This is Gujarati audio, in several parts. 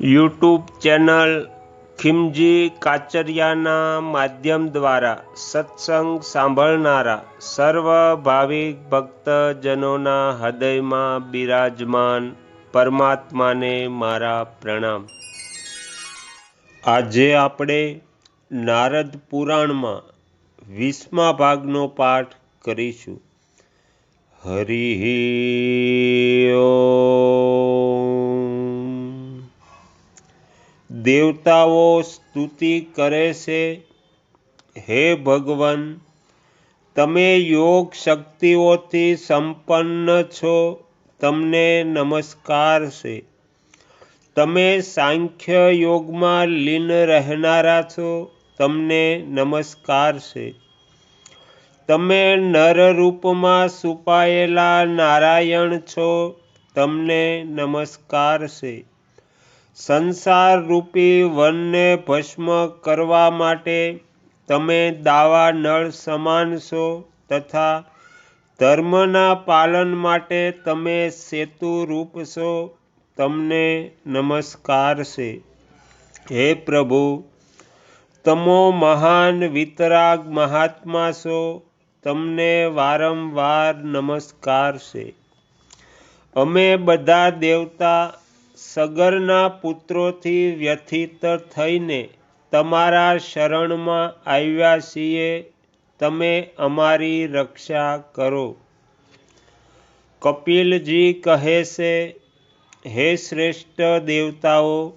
યુટ્યુબ ચેનલ ખિમજી કાચરિયાના માધ્યમ દ્વારા સત્સંગ સાંભળનારા સર્વ ભાવિક ભક્તજનોના હૃદયમાં બિરાજમાન પરમાત્માને મારા પ્રણામ. આજે આપણે નારદ પુરાણમાં વીસમા ભાગનો પાઠ કરીશું. હરિ દેવતાઓ સ્તુતિ કરે છે. હે ભગવાન, તમે યોગ શક્તિઓથી સંપન્ન છો. તમને નમસ્કાર છે. તમે સાંખ્ય યોગમાં લીન રહેનારા છો. તમને નમસ્કાર છે. તમે નર રૂપમાં સુપાયેલા નારાયણ છો. તમને નમસ્કાર છે. સંસાર રૂપી વનને ભસ્મ કરવા માટે તમે દાવા નળ સમાન છો તથા ધર્મના પાલન માટે તમે સેતુ રૂપ છો. તમને નમસ્કાર છે. હે પ્રભુ, તમો મહાન વિતરાગ મહાત્મા છો. તમને વારંવાર નમસ્કાર છે. અમે બધા દેવતા સગરના પુત્રોથી વ્યથિત થઈને તમારા શરણમાં આવ્યા છીએ, તમે અમારી રક્ષા કરો. કપિલજી કહે છે, હે શ્રેષ્ઠ દેવતાઓ,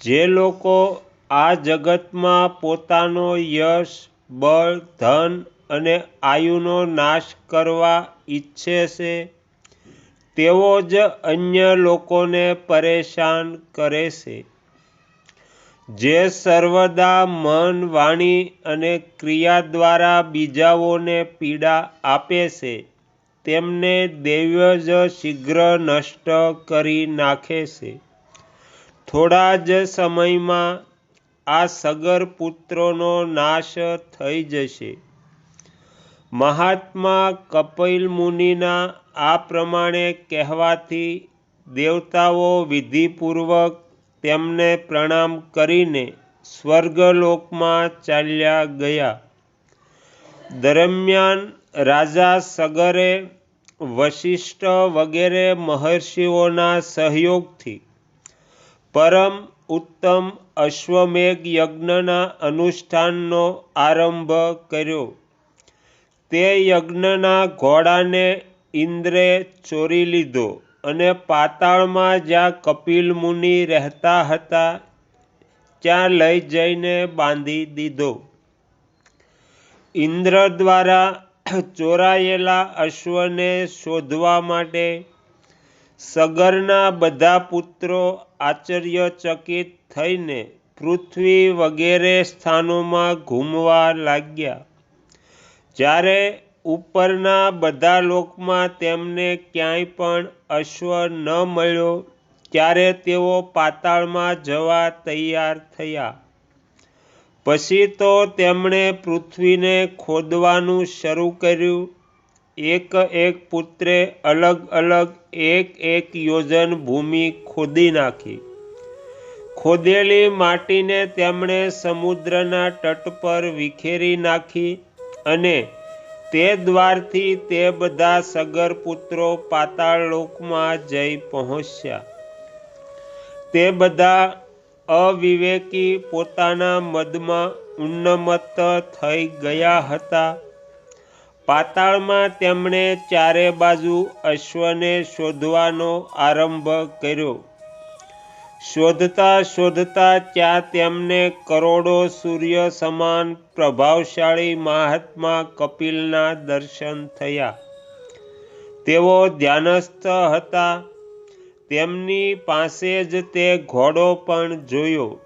જે લોકો આ જગતમાં પોતાનો યશ, બળ, ધન અને આયુનો નાશ કરવા ઈચ્છે છે તેઓ જ અન્ય લોકોને પરેશાન કરે છે. જે સર્વદા મન, વાણી અને ક્રિયા દ્વારા બીજાઓને પીડા આપે છે, તેમને દૈવ જ શીઘ્ર નષ્ટ કરી નાખે છે. થોડા જ સમયમાં આ સગર પુત્રોનો નાશ થઈ જશે. મહાત્મા કપિલ મુનિના આ પ્રમાણે કહેવાથી દેવતાઓ વિધિપૂર્વક તેમને પ્રણામ કરીને સ્વર્ગલોકમાં ચાલ્યા ગયા. દરમિયાન રાજા સગરે, વશિષ્ઠ વગેરે મહર્ષિઓના સહયોગથી પરમ ઉત્તમ અશ્વમેઘ યજ્ઞના અનુષ્ઠાનનો આરંભ કર્યો. તે યજ્ઞના ઘોડાને ઇન્દ્રે ચોરી લીધો અને પાતાળમાં જ્યાં કપિલ મુનિ રહેતા હતા, ત્યાં લઈ જઈને બાંધી દીધો. ઇન્દ્ર દ્વારા ચોરાયેલા અશ્વને શોધવા માટે સગરના બધા પુત્રો આશ્ચર્યચકિત થઈને પૃથ્વી વગેરે સ્થાનોમાં ઘૂમવા લાગ્યા. જ્યારે ઉપરના બધા લોકમાં તેમને ક્યાંય પણ અશ્વ ન મળ્યો, ત્યારે તેઓ પાતાળમાં જવા તૈયાર થયા. પછી તો તેમણે પૃથ્વીને ખોદવાનું શરૂ કર્યું. એક એક પુત્રે અલગ અલગ એક એક યોજન ભૂમિ ખોદી નાખી. ખોદેલી માટીને તેમણે સમુદ્રના તટ પર વિખેરી નાખી અને તે દ્વારથી તે બધા સગર પુત્રો પાતાળ લોકમાં જઈ પહોંચ્યા. તે બધા અવિવેકી પોતાના મદમાં ઉન્નમત થઈ ગયા હતા. પાતાળમાં તેમણે ચારે બાજુ અશ્વને શોધવાનો આરંભ કર્યો. શોધતા શોધતા ત્યાં તેમને કરોડો સૂર્ય સમાન પ્રભાવશાળી મહાત્મા કપિલના દર્શન થયા. તેઓ ધ્યાનસ્થ હતા. તેમની પાસે જ તે ઘોડો પણ જોયો.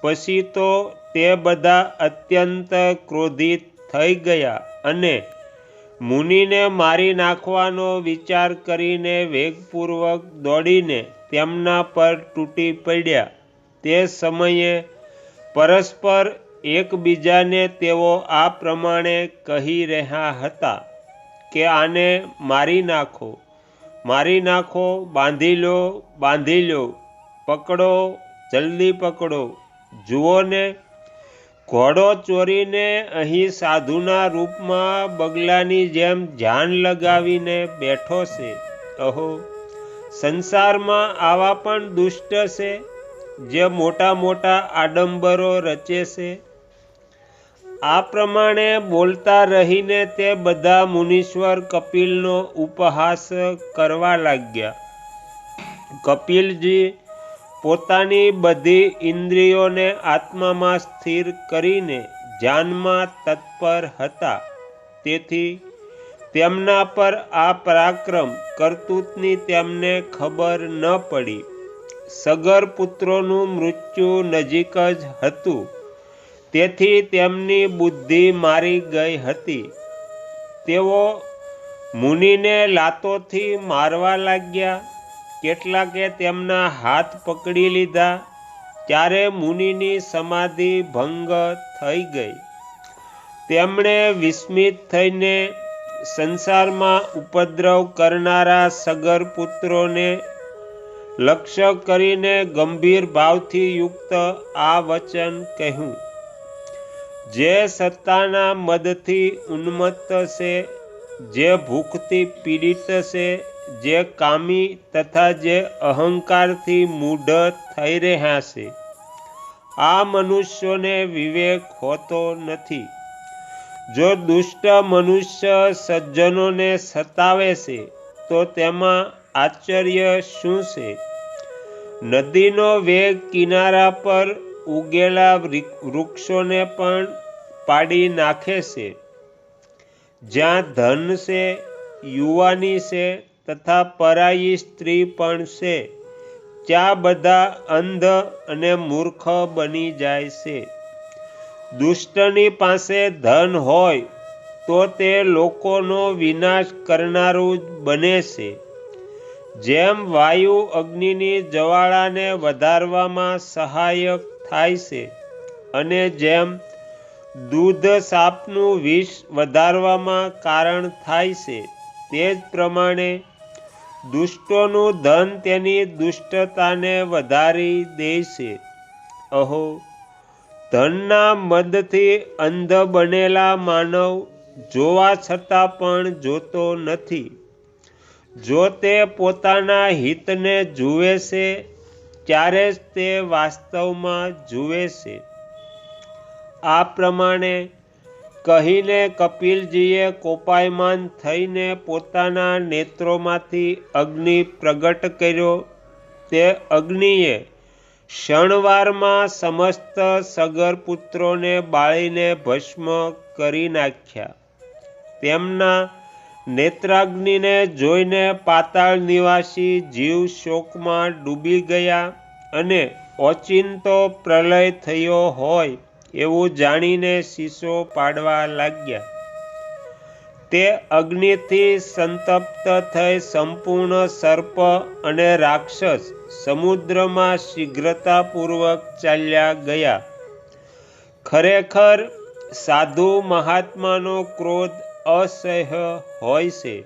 પછી તો તે બધા અત્યંત ક્રોધિત થઈ ગયા અને મુનિને મારી નાખવાનો વિચાર કરીને વેગપૂર્વક દોડીને તેમના પર તૂટી પડ્યા. તે સમયે પરસ્પર એકબીજાને તેઓ આ પ્રમાણે કહી રહ્યા હતા કે, આને મારી નાખો મારી નાખો, બાંધી લો બાંધી લો, પકડો, જલ્દી પકડો. જુઓ ને, ઘોડો ચોરીને અહીં સાધુના રૂપમાં બગલાની જેમ ધ્યાન લગાવીને બેઠો છે. અહો સંસારમાં આવા પણ દુષ્ટ છે, જે મોટા મોટા આડંબરો રચે છે. આ પ્રમાણે બોલતા રહીને તે બધા મુનીશ્વર કપિલનો ઉપહાસ કરવા લાગ્યા. કપિલજી પોતાની બધી ઇન્દ્રિયોને આત્મામાં સ્થિર કરીને ધ્યાનમાં તત્પર હતા. તેથી તેમના પર આ પરાક્રમ કરતૂતની તેમને ખબર ન પડી. સગર પુત્રોનું મૃત્યુ નજીક જ હતું. તેથી તેમની બુદ્ધિ મારી ગઈ હતી. તેઓ મુનિને લાતોથી મારવા લાગ્યા. કેટલાકે તેમના હાથ પકડી લીધા. ત્યારે મુનિની સમાધિ ભંગ થઈ ગઈ. તેમણે વિસ્મિત થઈને સંસારમાં ઉપદ્રવ કરનારા સગર પુત્રોને લક્ષ્ય કરીને ગંભીર ભાવથી યુક્ત આ વચન કહ્યું. જે સત્તાના મદથી ઉન્મત્ત છે, જે ભૂખથી પીડિત છે, જે કામી તથા જે અહંકારથી મૂઢ થઈ રહ્યા છે. આ મનુષ્યોને વિવેક હોતો નથી. જો દુષ્ટ મનુષ્ય સજ્જનોને સતાવે છે, તો તેમાં આશ્ચર્ય શું છે? નદીનો વેગ કિનારા પર ઉગેલા વૃક્ષોને પણ પાડી નાખે છે. જ્યાં ધન છે, યુવાની છે તથા પરાઈ સ્ત્રી પણ છે. ત્યાં બધા અંધ અને મૂર્ખ બની જાય છે. દુષ્ટની પાસે ધન હોય, તો તે લોકોનો વિનાશ કરનારું બને છે. જેમ વાયુ અગ્નિની જવાળાને વધારવામાં સહાયક થાય છે અને જેમ દૂધ સાપનું વિષ વધારવામાં કારણ થાય છે, તે જ પ્રમાણે દુષ્ટોનું ધન તેની દુષ્ટતાને વધારી દે છે. અહો! ધનના મદથી અંધ બનેલા માનવ જોવા છતાં પણ જોતો નથી. જો તે પોતાના હિતને જુએ છે, ત્યારે જ તે વાસ્તવમાં જુએ છે. આ પ્રમાણે કહીને કપિલજીએ કોપાયમાન થઈને પોતાના નેત્રોમાંથી અગ્નિ પ્રગટ કર્યો. તે અગ્નિએ ક્ષણવારમાં સમસ્ત સગર પુત્રોને બાળીને ભસ્મ કરી નાખ્યા. તેમના નેત્રાગ્નિને જોઈને પાતાળ નિવાસી જીવ શોકમાં ડૂબી ગયા અને ઓચિંતો પ્રલય થયો હોય એવું જાણીને શીશો પાડવા લાગ્યા. તે અગ્નિથી સંતપ્ત થઈ સંપૂર્ણ સર્પ અને રાક્ષસ સમુદ્રમાં શીઘ્રતાપૂર્વક ચાલ્યા ગયા. ખરેખર સાધુ મહાત્માનો ક્રોધ અસહ્ય હોય છે.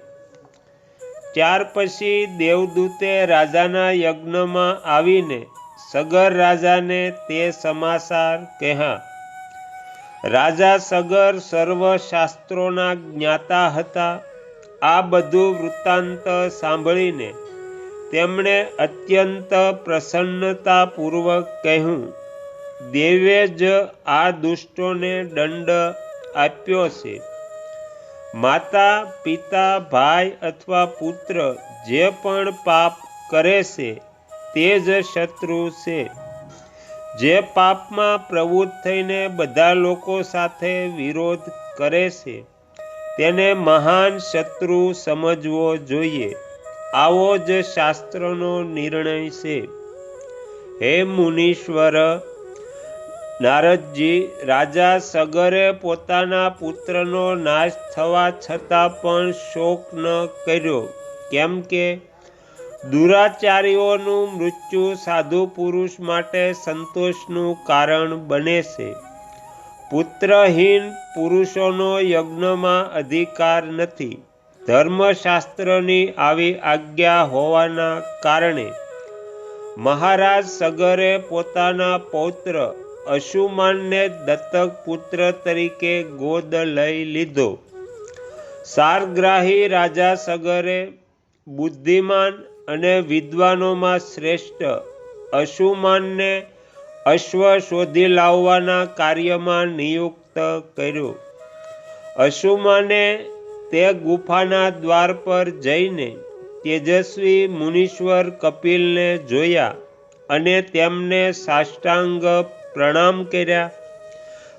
ત્યાર પછી દેવદૂતે રાજાના યજ્ઞમાં આવીને સગર રાજાને તે સમાચાર કહ્યા. રાજા સગર સર્વ શાસ્ત્રોના જ્ઞાતા હતા. આ બધું વૃત્તાંત સાંભળીને તેમણે અત્યંત પ્રસન્નતાપૂર્વક કહ્યું, દેવે જ આ દુષ્ટોને દંડ આપ્યો છે. માતા, પિતા, ભાઈ અથવા પુત્ર જે પણ પાપ કરે છે તે જ શત્રુ છે. જે પાપમાં પ્રવૃત્ત થઈને બધા લોકો સાથે વિરોધ કરે છે, તેને મહાન શત્રુ સમજવો જોઈએ. આવો જ શાસ્ત્રનો નિર્ણય છે. હે મુનીશ્વર, નારદજી, રાજા સગરે પોતાના પુત્રનો નાશ થવા છતાં પણ શોક ન કર્યો. કેમ કે દુરાચારીઓનું મૃત્યુ સાધુ પુરુષ માટે સંતોષનું કારણ બને છે. પુત્રહીન પુરુષોનો યજ્ઞમાં અધિકાર નથી. ધર્મશાસ્ત્રની આવી આજ્ઞા હોવાના કારણે મહારાજ સગરે પોતાના પૌત્ર અશુમાનને દત્તક પુત્ર તરીકે ગોદ લઈ લીધો. સારગ્રાહી રાજા સગરે બુદ્ધિમાન અને વિદ્વાનોમાં શ્રેષ્ઠ. અશુમાનને અશ્વ શોધી લાવવાના કાર્યમાં નિયુક્ત કર્યો. અશુમાને તે ગુફાના દ્વાર પર જઈને તેજસ્વી મુનીશ્વર કપિલને જોયા અને તેમને સાષ્ટાંગ પ્રણામ કર્યા.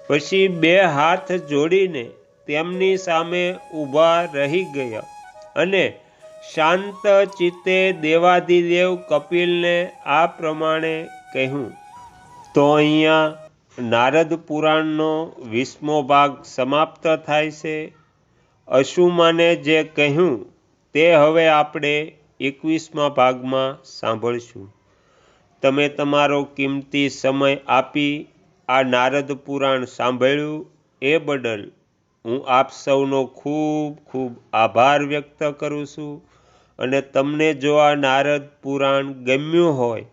પછી બે હાથ જોડીને તેમની સામે ઊભા રહી ગયા અને શાંત ચિત્તે દેવાધિદેવ કપિલને આ પ્રમાણે કહ્યું, તો અહીંયા નારદ પુરાણનો વીસમો ભાગ સમાપ્ત થાય છે. અશુમાને જે કહ્યું તે હવે આપણે એકવીસમા ભાગમાં સાંભળશું. તમે તમારો કિંમતી સમય આપી આ નારદ પુરાણ સાંભળ્યું એ બદલ હું આપ સૌનો ખૂબ ખૂબ આભાર વ્યક્ત કરું છું. અને તમને જો આ નારદ પુરાણ ગમ્યું હોય,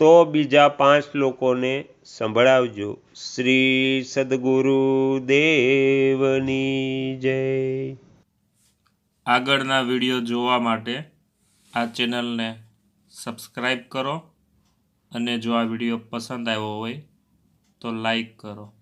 તો બીજા પાંચ લોકોને સંભળાવજો. શ્રી સદગુરુ દેવની જય. આગળના વીડિયો જોવા માટે આ ચેનલને સબસ્ક્રાઈબ કરો અને જો આ વીડિયો પસંદ આવ્યો હોય, તો લાઈક કરો.